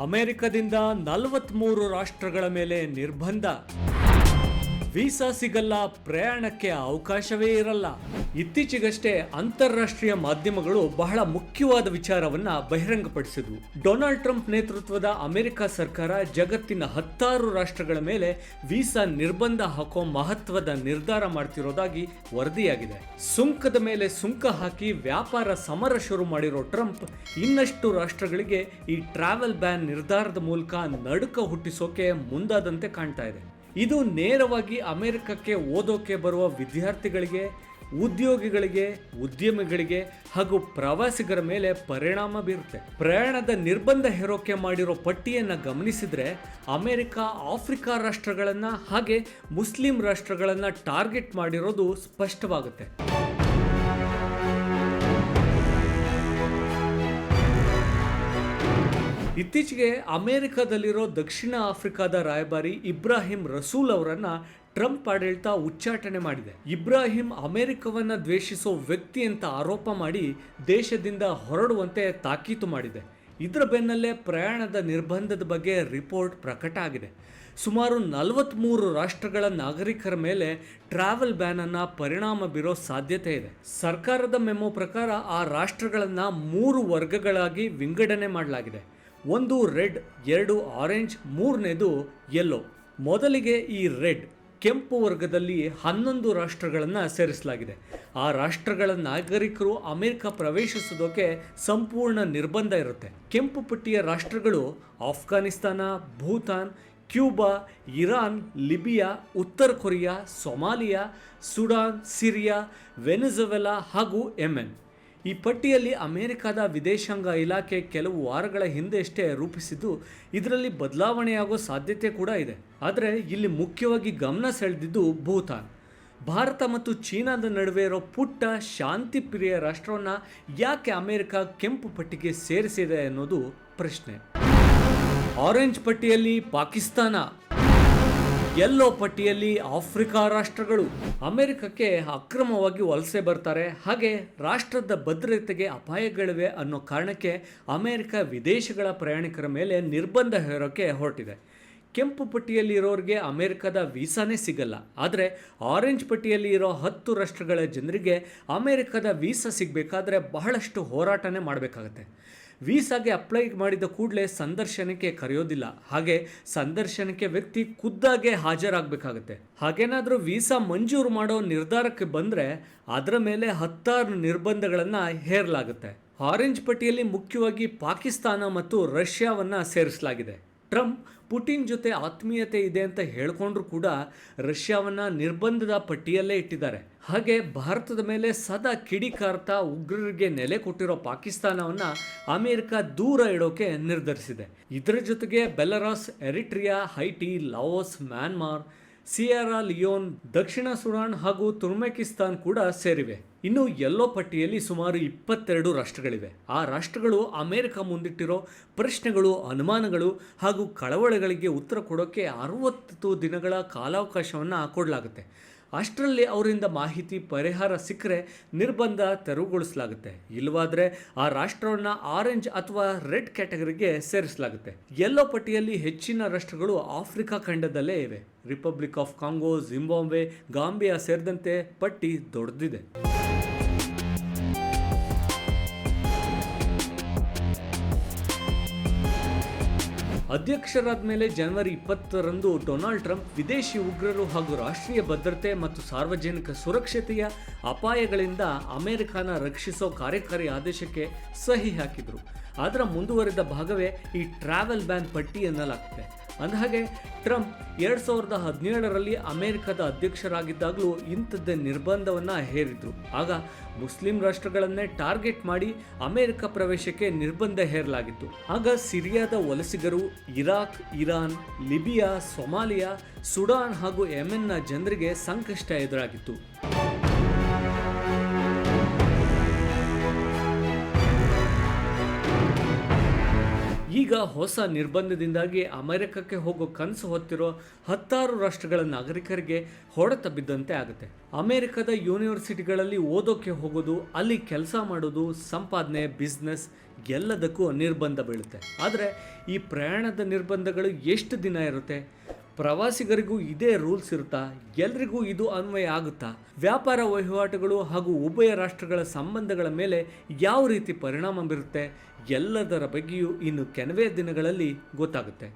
ಅಮೆರಿಕದಿಂದ ನಲವತ್ಮೂರು ರಾಷ್ಟ್ರಗಳ ಮೇಲೆ ನಿರ್ಬಂಧ. ವೀಸಾ ಸಿಗಲ್ಲ, ಪ್ರಯಾಣಕ್ಕೆ ಅವಕಾಶವೇ ಇರಲ್ಲ. ಇತ್ತೀಚೆಗಷ್ಟೇ ಅಂತಾರಾಷ್ಟ್ರೀಯ ಮಾಧ್ಯಮಗಳು ಬಹಳ ಮುಖ್ಯವಾದ ವಿಚಾರವನ್ನ ಬಹಿರಂಗಪಡಿಸಿದ್ವು. ಡೊನಾಲ್ಡ್ ಟ್ರಂಪ್ ನೇತೃತ್ವದ ಅಮೆರಿಕ ಸರ್ಕಾರ ಜಗತ್ತಿನ ಹತ್ತಾರು ರಾಷ್ಟ್ರಗಳ ಮೇಲೆ ವೀಸಾ ನಿರ್ಬಂಧ ಹಾಕೋ ಮಹತ್ವದ ನಿರ್ಧಾರ ಮಾಡ್ತಿರೋದಾಗಿ ವರದಿಯಾಗಿದೆ. ಸುಂಕದ ಮೇಲೆ ಸುಂಕ ಹಾಕಿ ವ್ಯಾಪಾರ ಸಮರ ಶುರು ಮಾಡಿರೋ ಟ್ರಂಪ್ ಇನ್ನಷ್ಟು ರಾಷ್ಟ್ರಗಳಿಗೆ ಈ ಟ್ರಾವೆಲ್ ಬ್ಯಾನ್ ನಿರ್ಧಾರದ ಮೂಲಕ ನಡುಕ ಹುಟ್ಟಿಸೋಕೆ ಮುಂದಾದಂತೆ ಕಾಣ್ತಾ ಇದೆ. ಇದು ನೇರವಾಗಿ ಅಮೆರಿಕಕ್ಕೆ ಓದೋಕೆ ಬರುವ ವಿದ್ಯಾರ್ಥಿಗಳಿಗೆ, ಉದ್ಯೋಗಿಗಳಿಗೆ, ಉದ್ಯಮಿಗಳಿಗೆ ಹಾಗೂ ಪ್ರವಾಸಿಗರ ಮೇಲೆ ಪರಿಣಾಮ ಬೀರುತ್ತೆ. ಪ್ರಯಾಣದ ನಿರ್ಬಂಧ ಹೇರೋಕೆ ಮಾಡಿರೋ ಪಟ್ಟಿಯನ್ನು ಗಮನಿಸಿದರೆ ಅಮೆರಿಕ, ಆಫ್ರಿಕಾ ರಾಷ್ಟ್ರಗಳನ್ನು ಹಾಗೆ ಮುಸ್ಲಿಂ ರಾಷ್ಟ್ರಗಳನ್ನು ಟಾರ್ಗೆಟ್ ಮಾಡಿರೋದು ಸ್ಪಷ್ಟವಾಗುತ್ತೆ. ಇತ್ತೀಚೆಗೆ ಅಮೆರಿಕದಲ್ಲಿರೋ ದಕ್ಷಿಣ ಆಫ್ರಿಕಾದ ರಾಯಭಾರಿ ಇಬ್ರಾಹಿಂ ರಸೂಲ್ ಅವರನ್ನು ಟ್ರಂಪ್ ಆಡಳಿತ ಉಚ್ಚಾಟನೆ ಮಾಡಿದೆ. ಇಬ್ರಾಹಿಂ ಅಮೆರಿಕವನ್ನು ದ್ವೇಷಿಸೋ ವ್ಯಕ್ತಿ ಅಂತ ಆರೋಪ ಮಾಡಿ ದೇಶದಿಂದ ಹೊರಡುವಂತೆ ತಾಕೀತು ಮಾಡಿದೆ. ಇದರ ಬೆನ್ನಲ್ಲೇ ಪ್ರಯಾಣದ ನಿರ್ಬಂಧದ ಬಗ್ಗೆ ರಿಪೋರ್ಟ್ ಪ್ರಕಟ ಆಗಿದೆ. ಸುಮಾರು ನಲವತ್ತ್ಮೂರು ರಾಷ್ಟ್ರಗಳ ನಾಗರಿಕರ ಮೇಲೆ ಟ್ರಾವೆಲ್ ಬ್ಯಾನನ್ನು ಪರಿಣಾಮ ಬೀರೋ ಸಾಧ್ಯತೆ ಇದೆ. ಸರ್ಕಾರದ ಮೆಮೊ ಪ್ರಕಾರ ಆ ರಾಷ್ಟ್ರಗಳನ್ನು ಮೂರು ವರ್ಗಗಳಾಗಿ ವಿಂಗಡಣೆ ಮಾಡಲಾಗಿದೆ. ಒಂದು ರೆಡ್, ಎರಡು ಆರೆಂಜ್, ಮೂರನೇದು ಯೆಲ್ಲೋ ಮೊದಲಿಗೆ ಈ ರೆಡ್ ಕೆಂಪು ವರ್ಗದಲ್ಲಿ ಹನ್ನೊಂದು ರಾಷ್ಟ್ರಗಳನ್ನು ಸೇರಿಸಲಾಗಿದೆ. ಆ ರಾಷ್ಟ್ರಗಳ ನಾಗರಿಕರು ಅಮೆರಿಕ ಪ್ರವೇಶಿಸೋದಕ್ಕೆ ಸಂಪೂರ್ಣ ನಿರ್ಬಂಧ ಇರುತ್ತೆ. ಕೆಂಪು ಪಟ್ಟಿಯ ರಾಷ್ಟ್ರಗಳು Afghanistan, Bhutan, Cuba, Iran, Libya, ಉತ್ತರ Korea, Somalia, Sudan, Syria, Venezuela ಹಾಗೂ ಯೆಮೆನ್. ಈ ಪಟ್ಟಿಯಲ್ಲಿ ಅಮೆರಿಕದ ವಿದೇಶಾಂಗ ಇಲಾಖೆ ಕೆಲವು ವಾರಗಳ ಹಿಂದೆಯಷ್ಟೇ ರೂಪಿಸಿದ್ದು, ಇದರಲ್ಲಿ ಬದಲಾವಣೆಯಾಗೋ ಸಾಧ್ಯತೆ ಕೂಡ ಇದೆ. ಆದರೆ ಇಲ್ಲಿ ಮುಖ್ಯವಾಗಿ ಗಮನ ಸೆಳೆದಿದ್ದು ಭೂತಾನ್. ಭಾರತ ಮತ್ತು ಚೀನಾದ ನಡುವೆ ಇರೋ ಪುಟ್ಟ ಶಾಂತಿಪ್ರಿಯ ರಾಷ್ಟ್ರವನ್ನು ಯಾಕೆ ಅಮೆರಿಕ ಕೆಂಪು ಪಟ್ಟಿಗೆ ಸೇರಿಸಿದೆ ಅನ್ನೋದು ಪ್ರಶ್ನೆ. ಆರೆಂಜ್ ಪಟ್ಟಿಯಲ್ಲಿ ಪಾಕಿಸ್ತಾನ. ಎಲ್ಲೋ ಪಟ್ಟಿಯಲ್ಲಿ ಆಫ್ರಿಕಾ ರಾಷ್ಟ್ರಗಳು ಅಮೆರಿಕಕ್ಕೆ ಅಕ್ರಮವಾಗಿ ವಲಸೆ ಬರ್ತಾರೆ. ಹಾಗೆ ರಾಷ್ಟ್ರದ ಭದ್ರತೆಗೆ ಅಪಾಯಗಳಿವೆ ಅನ್ನೋ ಕಾರಣಕ್ಕೆ ಅಮೆರಿಕ ವಿದೇಶಗಳ ಪ್ರಯಾಣಿಕರ ಮೇಲೆ ನಿರ್ಬಂಧ ಹೇರೋಕೆ ಹೊರಟಿದೆ. ಕೆಂಪು ಪಟ್ಟಿಯಲ್ಲಿ ಇರೋರಿಗೆ ಅಮೆರಿಕದ ವೀಸಾನೇ ಸಿಗಲ್ಲ. ಆದರೆ ಆರೆಂಜ್ ಪಟ್ಟಿಯಲ್ಲಿ ಇರೋ ಹತ್ತು ರಾಷ್ಟ್ರಗಳ ಜನರಿಗೆ ಅಮೆರಿಕದ ವೀಸಾ ಸಿಗಬೇಕಾದ್ರೆ ಬಹಳಷ್ಟು ಹೋರಾಟನೇ ಮಾಡಬೇಕಾಗತ್ತೆ. ವೀಸಾಗೆ ಅಪ್ಲೈ ಮಾಡಿದ ಕೂಡಲೇ ಸಂದರ್ಶನಕ್ಕೆ ಕರೆಯೋದಿಲ್ಲ. ಹಾಗೆ ಸಂದರ್ಶನಕ್ಕೆ ವ್ಯಕ್ತಿ ಖುದ್ದಾಗೆ ಹಾಜರಾಗಬೇಕಾಗತ್ತೆ. ಹಾಗೇನಾದರೂ ವೀಸಾ ಮಂಜೂರು ಮಾಡೋ ನಿರ್ಧಾರಕ್ಕೆ ಬಂದರೆ ಅದರ ಮೇಲೆ ಹತ್ತಾರು ನಿರ್ಬಂಧಗಳನ್ನು ಹೇರಲಾಗುತ್ತೆ. ಆರೆಂಜ್ ಪಟ್ಟಿಯಲ್ಲಿ ಮುಖ್ಯವಾಗಿ ಪಾಕಿಸ್ತಾನ ಮತ್ತು ರಷ್ಯಾವನ್ನು ಸೇರಿಸಲಾಗಿದೆ. ಟ್ರಂಪ್ ಪುಟಿನ್ ಜೊತೆ ಆತ್ಮೀಯತೆ ಇದೆ ಅಂತ ಹೇಳ್ಕೊಂಡ್ರು ಕೂಡ ರಷ್ಯಾವನ್ನ ನಿರ್ಬಂಧದ ಪಟ್ಟಿಯಲ್ಲೇ ಇಟ್ಟಿದ್ದಾರೆ. ಹಾಗೆ ಭಾರತದ ಮೇಲೆ ಸದಾ ಕಿಡಿಕಾರ್ತಾ ಉಗ್ರರಿಗೆ ನೆಲೆ ಕೊಟ್ಟಿರೋ ಪಾಕಿಸ್ತಾನವನ್ನ ಅಮೆರಿಕ ದೂರ ಇಡೋಕೆ ನಿರ್ಧರಿಸಿದೆ. ಇದರ ಜೊತೆಗೆ Belarus, Eritrea, Haiti, Laos, Myanmar Sierra Leone, ದಕ್ಷಿಣ ಸುಡಾನ್ ಹಾಗೂ ತುರ್ಮೆಕಿಸ್ತಾನ್ ಕೂಡ ಸೇರಿವೆ. ಇನ್ನು ಎಲ್ಲೋ ಪಟ್ಟಿಯಲ್ಲಿ ಸುಮಾರು ಇಪ್ಪತ್ತೆರಡು ರಾಷ್ಟ್ರಗಳಿವೆ. ಆ ರಾಷ್ಟ್ರಗಳು ಅಮೆರಿಕ ಮುಂದಿಟ್ಟಿರೋ ಪ್ರಶ್ನೆಗಳು, ಅನುಮಾನಗಳು ಹಾಗೂ ಕಳವಳಗಳಿಗೆ ಉತ್ತರ ಕೊಡೋಕ್ಕೆ ಅರವತ್ತು ದಿನಗಳ ಕಾಲಾವಕಾಶವನ್ನು ಕೊಡಲಾಗುತ್ತೆ. ಅಷ್ಟರಲ್ಲಿ ಅವರಿಂದ ಮಾಹಿತಿ, ಪರಿಹಾರ ಸಿಕ್ಕರೆ ನಿರ್ಬಂಧ ತೆರವುಗೊಳಿಸಲಾಗುತ್ತೆ. ಇಲ್ಲವಾದರೆ ಆ ರಾಷ್ಟ್ರವನ್ನು ಆರೆಂಜ್ ಅಥವಾ ರೆಡ್ ಕ್ಯಾಟಗರಿಗೆ ಸೇರಿಸಲಾಗುತ್ತೆ. ಎಲ್ಲೋ ಪಟ್ಟಿಯಲ್ಲಿ ಹೆಚ್ಚಿನ ರಾಷ್ಟ್ರಗಳು ಆಫ್ರಿಕಾ ಖಂಡದಲ್ಲೇ ಇವೆ. Republic of Congo Zimbabwe Gambia ಸೇರಿದಂತೆ ಪಟ್ಟಿ ದೊಡ್ಡದಿದೆ. ಅಧ್ಯಕ್ಷರಾದ ಮೇಲೆ ಜನವರಿ ಇಪ್ಪತ್ತರಂದು ಡೊನಾಲ್ಡ್ ಟ್ರಂಪ್ ವಿದೇಶಿ ಉಗ್ರರು ಹಾಗೂ ರಾಷ್ಟ್ರೀಯ ಭದ್ರತೆ ಮತ್ತು ಸಾರ್ವಜನಿಕ ಸುರಕ್ಷತೆಯ ಅಪಾಯಗಳಿಂದ ಅಮೆರಿಕನ ರಕ್ಷಿಸೋ ಕಾರ್ಯಕಾರಿ ಆದೇಶಕ್ಕೆ ಸಹಿ ಹಾಕಿದರು. ಅದರ ಮುಂದುವರೆದ ಭಾಗವೇ ಈ ಟ್ರಾವೆಲ್ ಬ್ಯಾನ್ ಪಟ್ಟಿ ಎನ್ನಲಾಗ್ತದೆ ಅಂದಹಾಗೆ, ಟ್ರಂಪ್ ಎರಡು ಸಾವಿರದ ಹದಿನೇಳರಲ್ಲಿ ಅಮೆರಿಕದ ಅಧ್ಯಕ್ಷರಾಗಿದ್ದಾಗಲೂ ಇಂಥದ್ದೇ ನಿರ್ಬಂಧವನ್ನು ಹೇರಿದ್ರು. ಆಗ ಮುಸ್ಲಿಂ ರಾಷ್ಟ್ರಗಳನ್ನೇ ಟಾರ್ಗೆಟ್ ಮಾಡಿ ಅಮೆರಿಕ ಪ್ರವೇಶಕ್ಕೆ ನಿರ್ಬಂಧ ಹೇರಲಾಗಿತ್ತು. ಆಗ ಸಿರಿಯಾದ ವಲಸಿಗರು Iraq, Iran, Libya, Somalia, Sudan ಹಾಗೂ ಯೆಮೆನ್ನ ಜನರಿಗೆ ಸಂಕಷ್ಟ ಎದುರಾಗಿತ್ತು. ಈಗ ಹೊಸ ನಿರ್ಬಂಧದಿಂದಾಗಿ ಅಮೆರಿಕಕ್ಕೆ ಹೋಗೋ ಕನಸು ಹೊತ್ತಿರೋ ಹತ್ತಾರು ರಾಷ್ಟ್ರಗಳ ನಾಗರಿಕರಿಗೆ ಹೊಡೆತ ಬಿದ್ದಂತೆ ಆಗುತ್ತೆ. ಅಮೆರಿಕದ ಯೂನಿವರ್ಸಿಟಿಗಳಲ್ಲಿ ಓದೋಕೆ ಹೋಗೋದು, ಅಲ್ಲಿ ಕೆಲಸ ಮಾಡೋದು, ಸಂಪಾದನೆ, ಬಿಸ್ನೆಸ್ ಎಲ್ಲದಕ್ಕೂ ನಿರ್ಬಂಧ ಬೀಳುತ್ತೆ. ಆದರೆ ಈ ಪ್ರಯಾಣದ ನಿರ್ಬಂಧಗಳು ಎಷ್ಟು ದಿನ ಇರುತ್ತೆ? ಪ್ರವಾಸಿಗರಿಗೂ ಇದೇ ರೂಲ್ಸ್ ಇರುತ್ತಾ? ಎಲ್ರಿಗೂ ಇದು ಅನ್ವಯ ಆಗುತ್ತಾ? ವ್ಯಾಪಾರ ವಹಿವಾಟುಗಳು ಹಾಗೂ ಉಭಯ ರಾಷ್ಟ್ರಗಳ ಸಂಬಂಧಗಳ ಮೇಲೆ ಯಾವ ರೀತಿ ಪರಿಣಾಮ ಬೀರುತ್ತೆ? ಎಲ್ಲದರ ಬಗ್ಗೆಯೂ ಇನ್ನು ಕೆಲವೇ ದಿನಗಳಲ್ಲಿ ಗೊತ್ತಾಗುತ್ತೆ.